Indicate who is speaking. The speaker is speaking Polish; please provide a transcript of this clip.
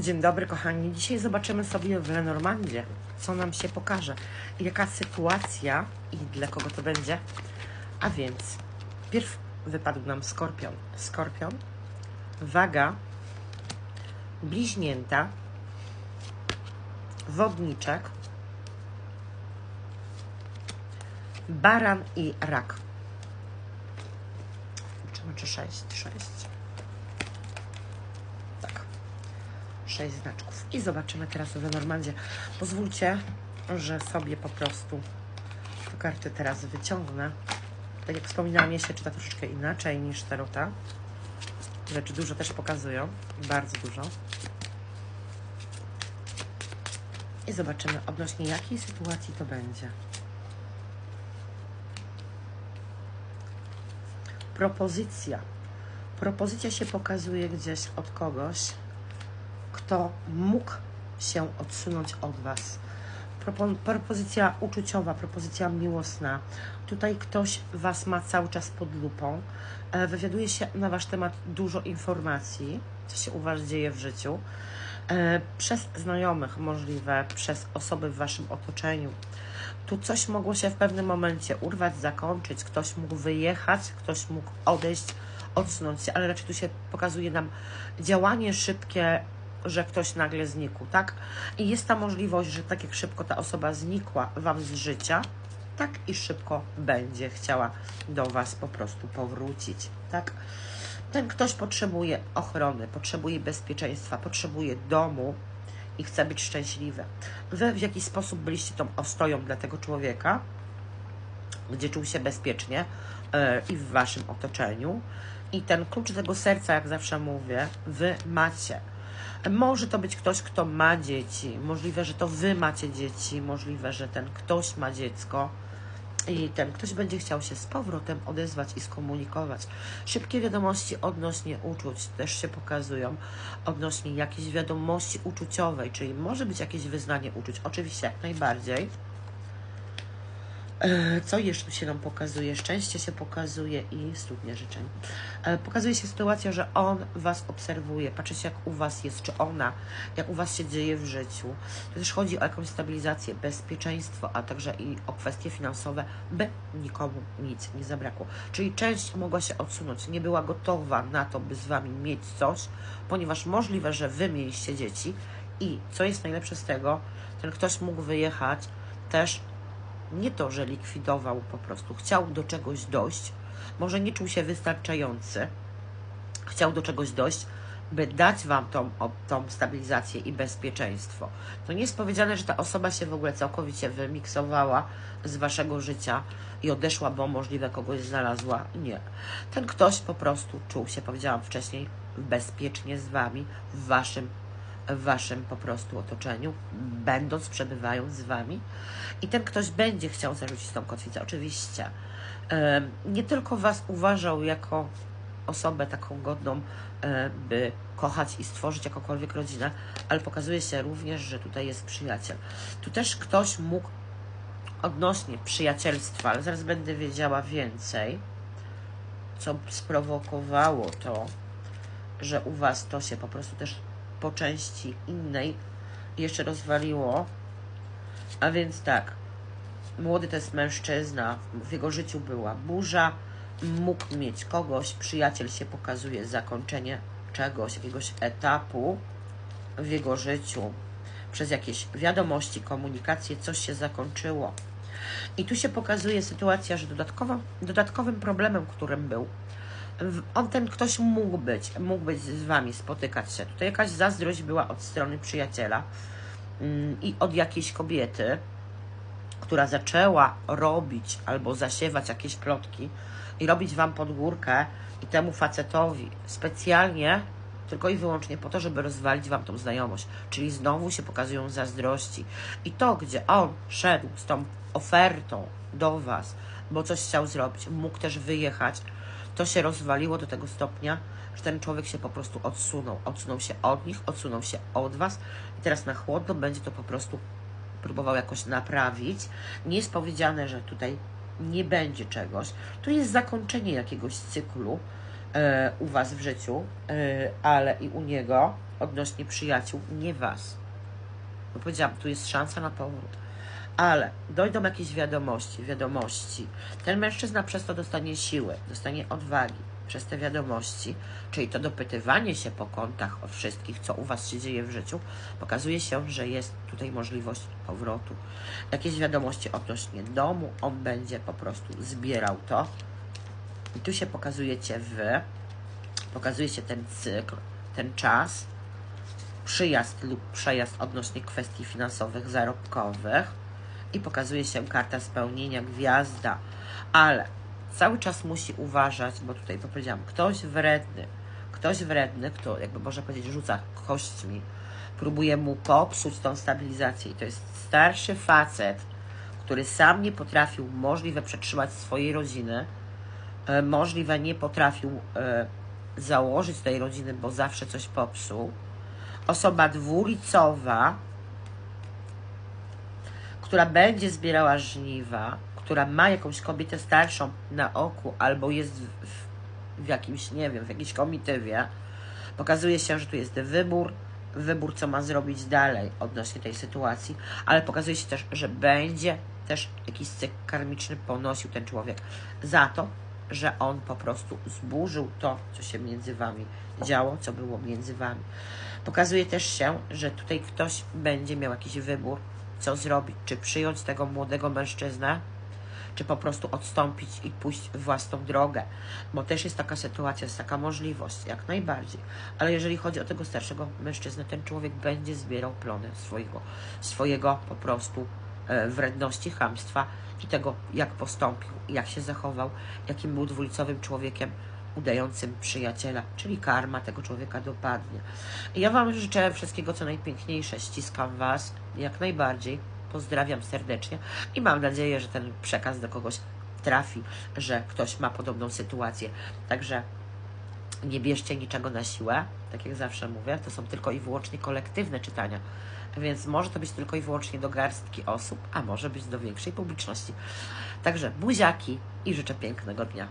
Speaker 1: Dzień dobry kochani. Dzisiaj zobaczymy sobie w Lenormandzie, co nam się pokaże, jaka sytuacja i dla kogo to będzie. A więc, pierw wypadł nam skorpion. Skorpion, waga, bliźnięta, wodniczek, baran i rak. Liczymy czy 6, 6. 6 znaczków. I zobaczymy teraz w Lenormandzie. Pozwólcie, że sobie po prostu te karty teraz wyciągnę. Tak jak wspominałam, je się czyta troszeczkę inaczej niż tarota. Rzeczy dużo też pokazują, bardzo dużo. I zobaczymy odnośnie jakiej sytuacji to będzie. Propozycja. Propozycja się pokazuje gdzieś od kogoś, kto mógł się odsunąć od Was. Propo- propozycja uczuciowa, propozycja miłosna. Tutaj ktoś Was ma cały czas pod lupą. E, Wywiaduje się na Wasz temat dużo informacji, co się u Was dzieje w życiu. E, Przez znajomych możliwe, przez osoby w Waszym otoczeniu. Tu coś mogło się w pewnym momencie urwać, zakończyć, ktoś mógł wyjechać, ktoś mógł odejść, odsunąć się, ale raczej tu się pokazuje nam działanie szybkie, że ktoś nagle znikł, tak? I jest ta możliwość, że tak jak szybko ta osoba znikła Wam z życia, tak i szybko będzie chciała do Was po prostu powrócić, tak? Ten ktoś potrzebuje ochrony, potrzebuje bezpieczeństwa, potrzebuje domu i chce być szczęśliwy. Wy w jakiś sposób byliście tą ostoją dla tego człowieka, gdzie czuł się bezpiecznie e, i w waszym otoczeniu. I ten klucz tego serca, jak zawsze mówię, wy macie. Może to być ktoś, kto ma dzieci, możliwe, że to wy macie dzieci, możliwe, że ten ktoś ma dziecko. I ten ktoś będzie chciał się z powrotem odezwać i skomunikować. Szybkie wiadomości odnośnie uczuć też się pokazują, odnośnie jakiejś wiadomości uczuciowej, czyli może być jakieś wyznanie uczuć, oczywiście jak najbardziej. E, Co jeszcze się nam pokazuje? Szczęście się pokazuje i studnie życzeń. E, Pokazuje się sytuacja, że on Was obserwuje, patrzy się jak u Was jest, czy ona, jak u Was się dzieje w życiu. To też chodzi o jakąś stabilizację, bezpieczeństwo, a także i o kwestie finansowe, by nikomu nic nie zabrakło. Czyli część mogła się odsunąć, nie była gotowa na to, by z Wami mieć coś, ponieważ możliwe, że Wy mieliście dzieci i co jest najlepsze z tego, ten ktoś mógł wyjechać też nie to, że likwidował po prostu, chciał do czegoś dojść, może nie czuł się wystarczający, chciał do czegoś dojść, by dać Wam tą, tą stabilizację i bezpieczeństwo. To nie jest powiedziane, że ta osoba się w ogóle całkowicie wymiksowała z Waszego życia i odeszła, bo możliwe kogoś znalazła. Nie. Ten ktoś po prostu czuł się, powiedziałam wcześniej, bezpiecznie z Wami, w Waszym w waszym po prostu otoczeniu, będąc, przebywając z wami. I ten ktoś będzie chciał zarzucić tą kotwicę, oczywiście. Nie tylko was uważał jako osobę taką godną, e, by kochać i stworzyć jakąkolwiek rodzinę, ale pokazuje się również, że tutaj jest przyjaciel. Tu też ktoś mógł odnośnie przyjacielstwa, ale zaraz będę wiedziała więcej, co sprowokowało to, że u Was to się po prostu też po części innej jeszcze rozwaliło. A więc tak, młody to jest mężczyzna, w jego życiu była burza, mógł mieć kogoś, przyjaciel się pokazuje, zakończenie czegoś, jakiegoś etapu w jego życiu, przez jakieś wiadomości, komunikację, coś się zakończyło. I tu się pokazuje sytuacja, że dodatkowo, dodatkowym problemem, którym był, on ten ktoś mógł być, mógł być z wami, spotykać się. Tutaj jakaś zazdrość była od strony przyjaciela mm, i od jakiejś kobiety, która zaczęła robić albo zasiewać jakieś plotki i robić wam pod górkę i temu facetowi specjalnie tylko i wyłącznie po to, żeby rozwalić wam tą znajomość. Czyli znowu się pokazują zazdrości. I to, gdzie on szedł z tą ofertą do was, bo coś chciał zrobić, mógł też wyjechać, to się rozwaliło do tego stopnia, że ten człowiek się po prostu odsunął. Odsunął się od nich, odsunął się od was i teraz na chłodno będzie to po prostu próbował jakoś naprawić. Nie jest powiedziane, że tutaj nie będzie czegoś. Tu jest zakończenie jakiegoś cyklu e, u Was w życiu, e, ale i u niego. odnośnie przyjaciół, nie was. Bo powiedziałam, tu jest szansa na powrót. Ale dojdą jakieś wiadomości, wiadomości. Ten mężczyzna przez to dostanie siły, dostanie odwagi przez te wiadomości, czyli to dopytywanie się po kątach o wszystkich, co u Was się dzieje w życiu, pokazuje się, że jest tutaj możliwość powrotu. Jakieś wiadomości odnośnie domu, on będzie po prostu zbierał to. I tu się pokazujecie Wy, pokazuje się ten cykl, ten czas, przyjazd lub przejazd odnośnie kwestii finansowych, zarobkowych i pokazuje się karta spełnienia, gwiazda, ale cały czas musi uważać, bo tutaj to powiedziałam, ktoś wredny, ktoś wredny, kto jakby można powiedzieć rzuca kośćmi, próbuje mu popsuć tą stabilizację i to jest starszy facet, który sam nie potrafił możliwe przetrzymać swojej rodziny, e, możliwe nie potrafił e, założyć tej rodziny, bo zawsze coś popsuł. Osoba dwulicowa, która będzie zbierała żniwa, która ma jakąś kobietę starszą na oku albo jest w, w, jakimś, nie wiem, w jakiejś komitywie, pokazuje się, że tu jest wybór, wybór, co ma zrobić dalej odnośnie tej sytuacji, ale pokazuje się też, że będzie też jakiś cykl karmiczny ponosił ten człowiek za to, że on po prostu zburzył to, co się między wami działo, co było między wami. Pokazuje też się, że tutaj ktoś będzie miał jakiś wybór, co zrobić, czy przyjąć tego młodego mężczyznę, czy po prostu odstąpić i pójść własną drogę. Bo też jest taka sytuacja, jest taka możliwość, jak najbardziej. Ale jeżeli chodzi o tego starszego mężczyznę, ten człowiek będzie zbierał plony swojego, swojego po prostu e, wredności, chamstwa i tego, jak postąpił, jak się zachował, jakim był dwulicowym człowiekiem, udającym przyjaciela, czyli karma tego człowieka dopadnie. Ja Wam życzę wszystkiego, co najpiękniejsze. Ściskam Was jak najbardziej. Pozdrawiam serdecznie i mam nadzieję, że ten przekaz do kogoś trafi, że ktoś ma podobną sytuację. Także nie bierzcie niczego na siłę, tak jak zawsze mówię, to są tylko i wyłącznie kolektywne czytania, więc może to być tylko i wyłącznie do garstki osób, a może być do większej publiczności. Także buziaki i życzę pięknego dnia.